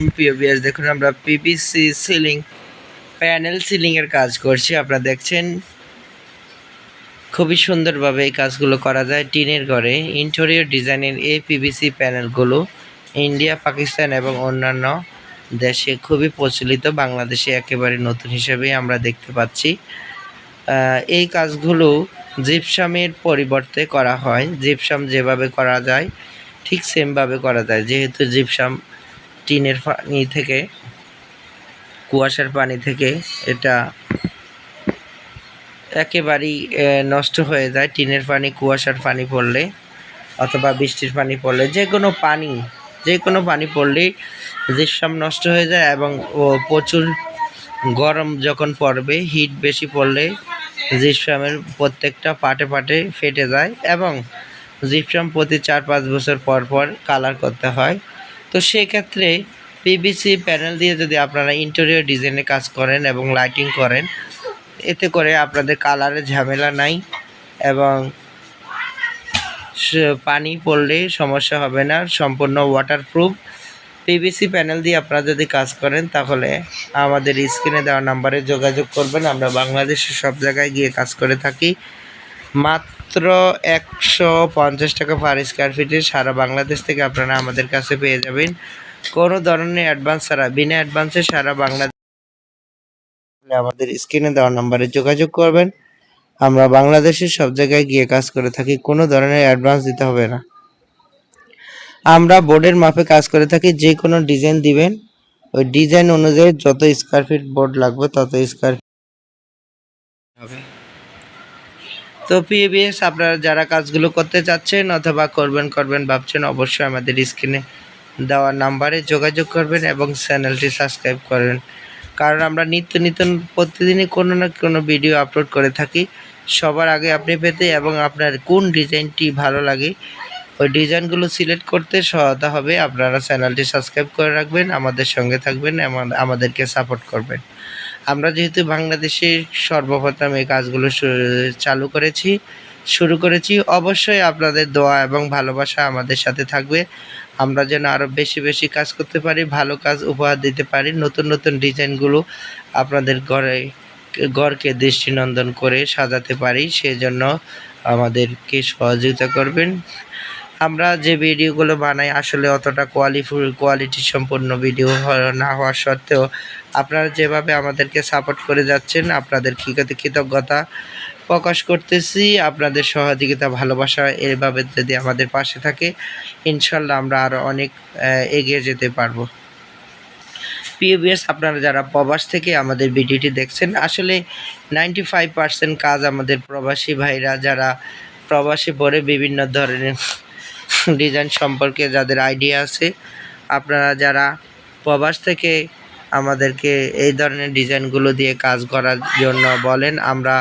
প্রিয় বিয়াস দেখুন আমরা পিপিসি সিলিং প্যানেল সিলিং এর কাজ করছি। আপনারা দেখছেন, খুবই সুন্দরভাবে এই কাজগুলো করা যায় টিনের ঘরে। ইন্টেরিয়র ডিজাইনের এই পিভিসি প্যানেলগুলো ইন্ডিয়া পাকিস্তান এবং অন্যান্য দেশে খুবই প্রচলিত, বাংলাদেশে একেবারে নতুন হিসেবেই আমরা দেখতে পাচ্ছি। এই কাজগুলো জিপসামের পরিবর্তে করা হয়। জিপসাম যেভাবে করা যায়, ঠিক সেমভাবে করা যায়। যেহেতু জিপসাম টিনের পানি থেকে, কুয়াশার পানি থেকে এটা একেবারেই নষ্ট হয়ে যায়। টিনের পানি, কুয়াশার পানি পড়লে অথবা বৃষ্টির পানি পড়লে যে কোনো পানি যে কোনো পানি পড়লেই জিপসাম নষ্ট হয়ে যায় এবং, ও, প্রচুর গরম যখন পড়বে, হিট বেশি পড়লে জিপসামের প্রত্যেকটা পাটে পাটে ফেটে যায় এবং জিপসাম প্রতি চার পাঁচ বছর পর পর কালার করতে হয়। তো সেক্ষেত্রে পিভিসি প্যানেল দিয়ে যদি আপনারা ইন্টেরিয়র ডিজাইনে কাজ করেন এবং লাইটিং করেন, এতে করে আপনাদের কালারের ঝামেলা নাই এবং পানি পড়লে সমস্যা হবে না, সম্পূর্ণ ওয়াটারপ্রুফ পিভিসি প্যানেল দিয়ে আপনারা যদি কাজ করেন, তাহলে আমাদের স্ক্রিনে দেওয়া নাম্বারে যোগাযোগ করবেন। আমরা বাংলাদেশের সব জায়গায় গিয়ে কাজ করে থাকি। মাত্র একশো পঞ্চাশ টাকা পার স্কোয়ার ফিটে সারা বাংলাদেশ থেকে আপনারা আমাদের কাছে পেয়ে যাবেন। কোনো ধরনের অ্যাডভান্স ছাড়া, বিনা অ্যাডভান্সে সারা বাংলাদেশ আমাদের স্ক্রিনে দেওয়া নাম্বারে যোগাযোগ করবেন। আমরা বাংলাদেশের সব জায়গায় গিয়ে কাজ করে থাকি, কোনো ধরনের অ্যাডভান্স দিতে হবে না। আমরা বোর্ডের মাপে কাজ করে থাকি, যে কোনো ডিজাইন দিবেন। ওই ডিজাইন অনুযায়ী যত স্কোয়ার ফিট বোর্ড লাগবে, তত স্কোয়ার হবে তো পিএবিএস আপনারা যারা কাজগুলো করতে চাচ্ছেন অথবা করবেন করবেন ভাবছেন, অবশ্যই আমাদের স্ক্রিনে দেওয়া নাম্বারে যোগাযোগ করবেন এবং চ্যানেলটি সাবস্ক্রাইব করবেন। কারণ আমরা নিত্য নিত্য প্রতিদিনই কোনো না কোনো ভিডিও আপলোড করে থাকি। সবার আগে আপনি পেতে এবং আপনার কোন ডিজাইনটি ভালো লাগে, ওই ডিজাইনগুলো সিলেক্ট করতে সহায়তা হবে। আপনারা চ্যানেলটি সাবস্ক্রাইব করে রাখবেন, আমাদের সঙ্গে থাকবেন আমাদেরকে সাপোর্ট করবেন। আমরা যেহেতু বাংলাদেশে সর্বপ্রথম এই কাজগুলো চালু করেছি, শুরু করেছি, অবশ্যই আপনাদের দোয়া এবং ভালোবাসা আমাদের সাথে থাকবে। আমরা যেন আরও বেশি বেশি কাজ করতে পারি, ভালো কাজ উপহার দিতে পারি, নতুন নতুন ডিজাইনগুলো আপনাদের ঘরে, ঘরকে দৃষ্টিনন্দন করে সাজাতে পারি। সেজন্য আমাদেরকে সহযোগিতা করবেন। আমরা যে ভিডিওগুলো বানাই আসলে অতটা কোয়ালিফুল কোয়ালিটি সম্পূর্ণ ভিডিও না হওয়া সত্ত্বেও আপনারা যেভাবে আমাদেরকে সাপোর্ট করে যাচ্ছেন, আপনাদের কৃতজ্ঞ- কৃতজ্ঞতা প্রকাশ করতেছি। আপনাদের সহযোগিতা, ভালোবাসা এভাবে যদি আমাদের পাশে থাকে ইনশাল্লাহ আমরা আরও অনেক এগিয়ে যেতে পারব। পিওবিএস আপনারা যারা প্রবাস থেকে আমাদের ভিডিওটি দেখছেন, আসলে নাইনটি ফাইভ পার্সেন্ট কাজ আমাদের প্রবাসী ভাইরা, যারা প্রবাসী পরে বিভিন্ন ধরনের ডিজাইন সম্পর্কে যাদের আইডিয়া আছে, আপনারা যারা প্রবাস থেকে আমাদেরকে এই ধরনের ডিজাইনগুলো দিয়ে কাজ করার জন্য বলেন, আমরা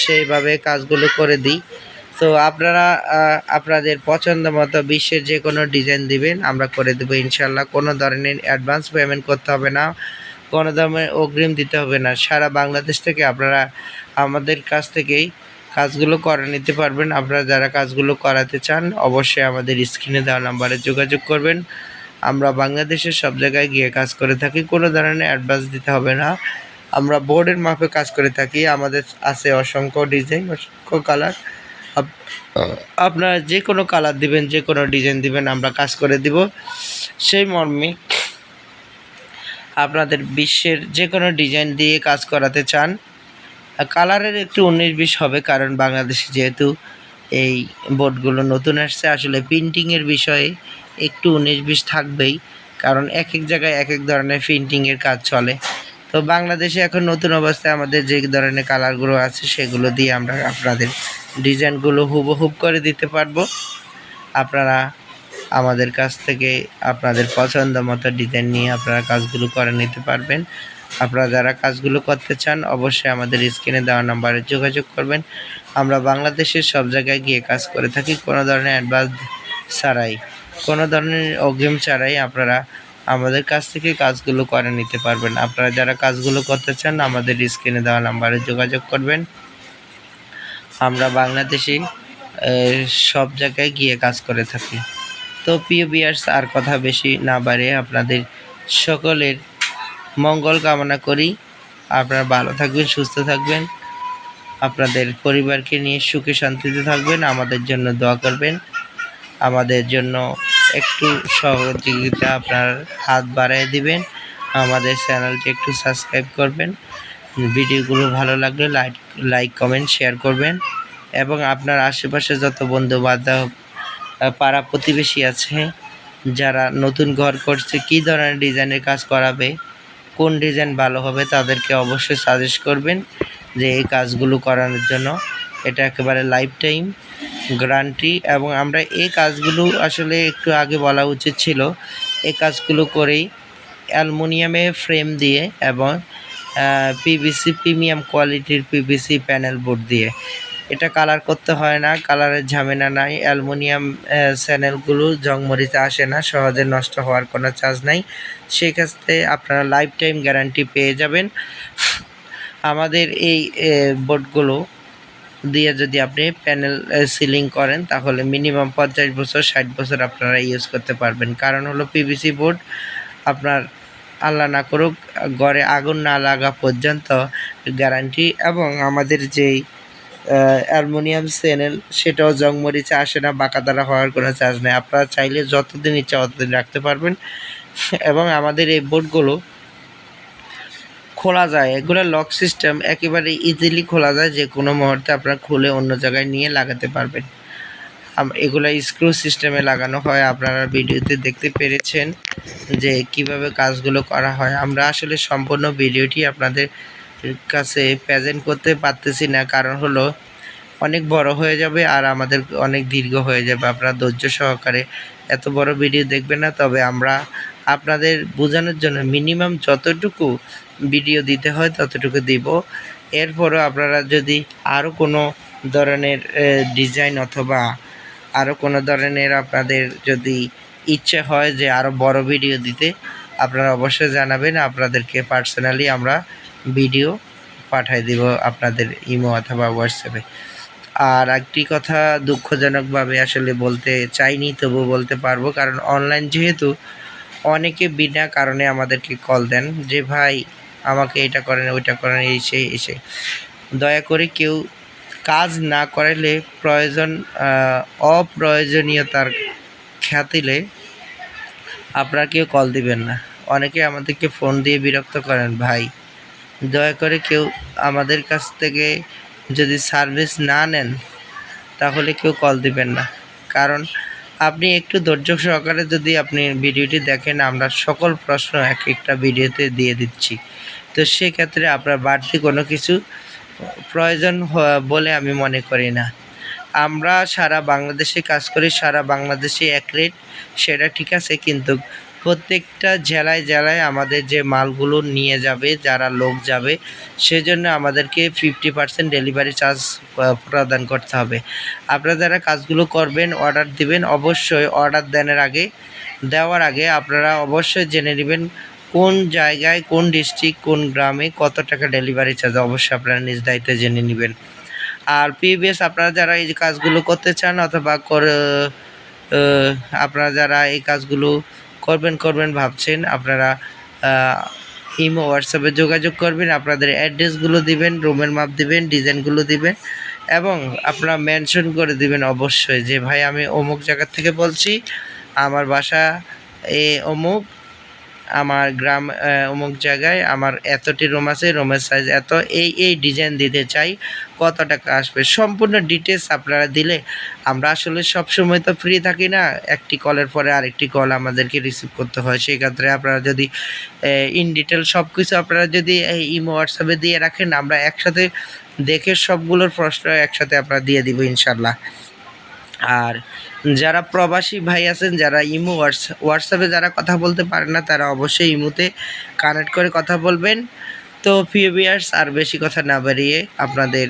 সেইভাবে কাজগুলো করে দিই। তো আপনারা আপনাদের পছন্দ মতো বিশ্বের যে কোনো ডিজাইন দিবেন, আমরা করে দেবো ইনশাল্লাহ কোনো ধরনের অ্যাডভান্স পেমেন্ট করতে হবে না, কোনো ধরনের অগ্রিম দিতে হবে না। সারা বাংলাদেশ থেকে আপনারা আমাদের কাছ থেকেই কাজগুলো করে নিতে পারবেন। আপনারা যারা কাজগুলো করাতে চান, অবশ্যই আমাদের স্ক্রিনে দেওয়া নাম্বারে যোগাযোগ করবেন। আমরা বাংলাদেশের সব জায়গায় গিয়ে কাজ করে থাকি, কোনো ধরনের অ্যাডভান্স দিতে হবে না। আমরা বোর্ডের মাপে কাজ করে থাকি, আমাদের আছে অসংখ্য ডিজাইন অসংখ্য কালার আপনারা যে কোনো কালার দিবেন, যে কোনো ডিজাইন দিবেন, আমরা কাজ করে দিব। সেই মর্মে আপনাদের বিশ্বের যে কোনো ডিজাইন দিয়ে কাজ করাতে চান কালারের একটু উনিশ বিশ হবে, কারণ বাংলাদেশে যেহেতু এই বোর্ডগুলো নতুন আসছে, আসলে প্রিন্টিংয়ের বিষয়ে একটু উনিশ বিশ থাকবেই, কারণ এক এক জায়গায় এক এক ধরনের প্রিন্টিংয়ের কাজ চলে। তো বাংলাদেশে এখন নতুন অবস্থায় আমাদের যে ধরনের কালারগুলো আছে, সেগুলো দিয়ে আমরা আপনাদের ডিজাইনগুলো হুবহুব করে দিতে পারব। আপনারা আমাদের কাছ থেকে আপনাদের পছন্দ মতো ডিজাইন নিয়ে আপনারা কাজগুলো করে নিতে পারবেন। আপনারা যারা কাজগুলো করতে চান, অবশ্যই আমাদের স্ক্রিনে দেওয়া নাম্বারে যোগাযোগ করবেন। আমরা বাংলাদেশের সব জায়গায় গিয়ে কাজ করে থাকি, কোনো ধরনের অ্যাডভান্স ছাড়াই। কোনো ধরনের অগ্রিম ছাড়াই আপনারা আমাদের কাছ থেকে কাজগুলো করে নিতে পারবেন। আপনারা যারা কাজগুলো করতে চান, আমাদের স্ক্রিনে দেওয়া নাম্বারে যোগাযোগ করবেন। আমরা বাংলাদেশে সব জায়গায় গিয়ে কাজ করে থাকি। তো প্রিয় বিয়ার্স আর কথা বেশি না বাড়িয়ে আপনাদের সকলের মঙ্গল কামনা করি। আপনারা ভালো থাকবেন, সুস্থ থাকবেন। আপনাদের পরিবারকে নিয়ে সুখে শান্তিতে থাকবেন। আমাদের জন্য দোয়া করবেন। আমাদের জন্য একটু সহযোগিতা আপনার হাত বাড়িয়ে দিবেন। আমাদের চ্যানেলটি একটু সাবস্ক্রাইব করবেন। ভিডিওগুলো ভালো লাগলে লাইক লাইক, কমেন্ট, শেয়ার করবেন। এবং আপনার আশেপাশে যত বন্ধু বান্ধব পাড়া প্রতিবেশী আছে, যারা নতুন ঘর করছে, কী ধরনের ডিজাইনের কাজ করাবে কোন ডিজাইন ভালো হবে তাদেরকে অবশ্যই সাজেস্ট করবেন যে এই কাজগুলো করানোর জন্য। এটা একেবারে লাইফ টাইম গ্যারান্টি এবং আমরা এই কাজগুলো আসলে একটু আগে বলা উচিত ছিল, এই কাজগুলো করেই অ্যালুমিনিয়ামে ফ্রেম দিয়ে এবং পিভিসি প্রিমিয়াম কোয়ালিটির পিভিসি প্যানেল বোর্ড দিয়ে এটা কালার করতে হয় না কালারের ঝামেলা নাই, অ্যালুমিনিয়াম স্যানেলগুলো জংমরিতে আসে না, সহজে নষ্ট হওয়ার কোনো চার্জ নাই। সেক্ষেত্রে আপনারা লাইফ টাইম গ্যারান্টি পেয়ে যাবেন। আমাদের এই বোর্ডগুলো দিয়ে যদি আপনি প্যানেল সিলিং করেন, তাহলে মিনিমাম পঞ্চাশ বছর, ষাট বছর আপনারা ইউজ করতে পারবেন। কারণ হলো পিভিসি বোর্ড আপনার আল্লাহ না করুক, গড়ে আগুন না লাগা পর্যন্ত গ্যারান্টি এবং আমাদের যেই অ্যালুমিনিয়াম স্যানেল সেটাও জংমরিচে আসে না, বাঁকা দ্বারা হওয়ার কোনো চার্জ নেই। আপনারা চাইলে যতদিন ইচ্ছা ততদিন রাখতে পারবেন। এবং আমাদের এই বোর্ডগুলো খোলা যায়। এগুলো লক সিস্টেম একেবারে ইজিলি খোলা যায়, যে কোনো মুহূর্তে আপনারা খুলে অন্য জায়গায় নিয়ে লাগাতে পারবেন। এগুলো স্ক্রু সিস্টেমে লাগানো হয়। আপনারা ভিডিওতে দেখতে পেরেছেন যে কীভাবে কাজগুলো করা হয়। আমরা আসলে সম্পূর্ণ ভিডিওটি আপনাদের কাছে প্রেজেন্ট করতে পারতেছি না। কারণ হলো, অনেক বড় হয়ে যাবে আর আমাদের অনেক দীর্ঘ হয়ে যাবে। আপনারা ধৈর্য সহকারে এত বড় ভিডিও দেখবেন না। তবে আমরা আপনাদের বোঝানোর জন্য মিনিমাম যতটুকু ভিডিও দিতে হয় ততটুকু দিব। এরপরও আপনারা যদি আরও কোনো ধরনের ডিজাইন অথবা আরও কোনো ধরনের আপনাদের যদি ইচ্ছে হয় যে আরও বড় ভিডিও দিতে, আপনারা অবশ্যই জানাবেন। আপনাদেরকে পার্সোনালি আমরা ভিডিও পাঠাই দিব আপনাদের ইমো অথবা হোয়াটসঅ্যাপে আর একটি কথা দুঃখজনকভাবে আসলে বলতে চাইনি তবু বলতে পারব, কারণ অনলাইন যেহেতু অনেকে বিনা কারণে আমাদেরকে কল দেন যে, ভাই, আমাকে এটা করেন, ওইটা করেন, এই সেই এসে দয়া করে কেউ কাজ না করাইলে প্রয়োজন অপ্রয়োজনীয়তার খ্যাতিলে আপনারা কেউ কল দিবেন না। অনেকে আমাদেরকে ফোন দিয়ে বিরক্ত করেন, ভাই দয়া করে কেউ আমাদের কাছ থেকে যদি সার্ভিস না নেন, তাহলে কেউ কল দিবেন না। কারণ আপনি একটু ধৈর্য সহকারে যদি আপনি ভিডিওটি দেখেন, আমরা সকল প্রশ্ন এক একটা ভিডিওতে দিয়ে দিচ্ছি। তো সেক্ষেত্রে আপনার বাড়তি কোনো কিছু প্রয়োজন বলে আমি মনে করি না। আমরা সারা বাংলাদেশে কাজ করি, সারা বাংলাদেশে এক রেট সেটা ঠিক আছে, কিন্তু প্রত্যেকটা জেলায় জেলায় আমাদের যে মালগুলো নিয়ে যাবে, যারা লোক যাবে, সেজন্য আমাদেরকে ফিফটি পার্সেন্ট ডেলিভারি চার্জ প্রদান করতে হবে। আপনারা যারা কাজগুলো করবেন অর্ডার দিবেন, অবশ্যই অর্ডার দেনের আগে, দেওয়ার আগে আপনারা অবশ্যই জেনে নেবেন কোন জায়গায়, কোন ডিস্ট্রিক্ট কোন গ্রামে কত টাকা ডেলিভারি চার্জ অবশ্যই আপনারা নিজ দায়িত্বে জেনে নেবেন। আর পিবিএস আপনারা যারা এই কাজগুলো করতে চান, অথবা আপনারা যারা এই কাজগুলো করবেন করবেন ভাবছেন, আপনারা ইমো হোয়াটসঅ্যাপে যোগাযোগ করবেন, আপনাদের অ্যাড্রেসগুলো দিবেন রুমের মাপ দিবেন ডিজাইনগুলো দিবেন, এবং আপনারা মেনশন করে দিবেন অবশ্যই যে, ভাই, আমি অমুক জায়গা থেকে বলছি, আমার বাসা এ অমুক আমার গ্রাম অমুক জায়গায় আমার এতটি রুম আছে রুমের সাইজ এত, এই এই ডিজাইন দিতে চাই, কত টাকা আসবে? সম্পূর্ণ ডিটেলস আপনারা দিলে আমরা আসলে সব সময় তো ফ্রি থাকি না, একটি কলের পরে আরেকটি কল আমাদেরকে রিসিভ করতে হয়। সেই ক্ষেত্রে আপনারা যদি ইন ডিটেল সব কিছু আপনারা যদি এই ইমো হোয়াটসঅ্যাপে দিয়ে রাখেন, আমরা একসাথে দেখে সবগুলোর প্রশ্ন একসাথে আপনারা দিয়ে দিব ইনশাল্লাহ আর যারা প্রবাসী ভাই আছেন, যারা ইমো হোয়াটসঅ্যাপে যারা কথা বলতে পারেন না, তারা অবশ্যই ইমোতে কানেক্ট করে কথা বলবেন। তো ফিউবিয়ার্স আর বেশি কথা না বাড়িয়ে আপনাদের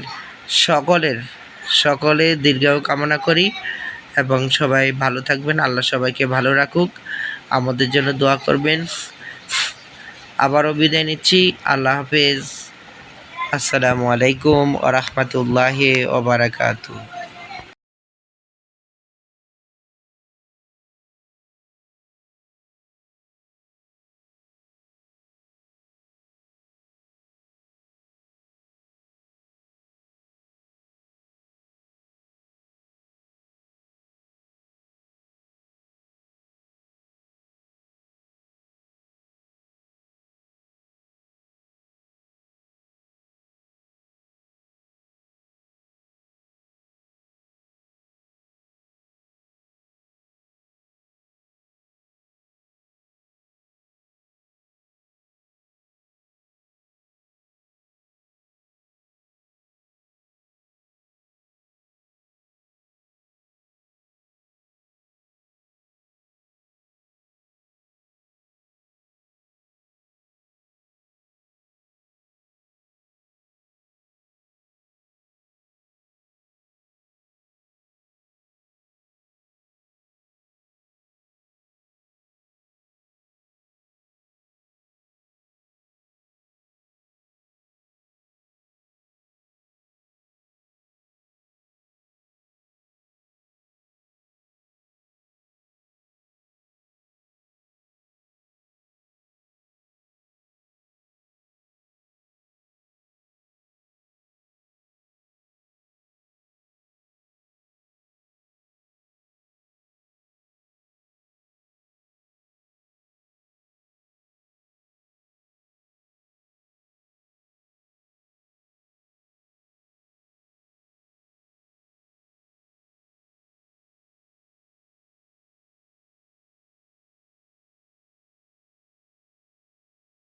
সকলের, সকলে দীর্ঘায়ু কামনা করি এবং সবাই ভালো থাকবেন। আল্লাহ সবাইকে ভালো রাখুক। আমাদের জন্য দোয়া করবেন। আবারও বিদায় নিচ্ছি। আল্লাহ হাফেজ। আসসালামু আলাইকুম ওরহমতুল্লাহ ওবরাকাতু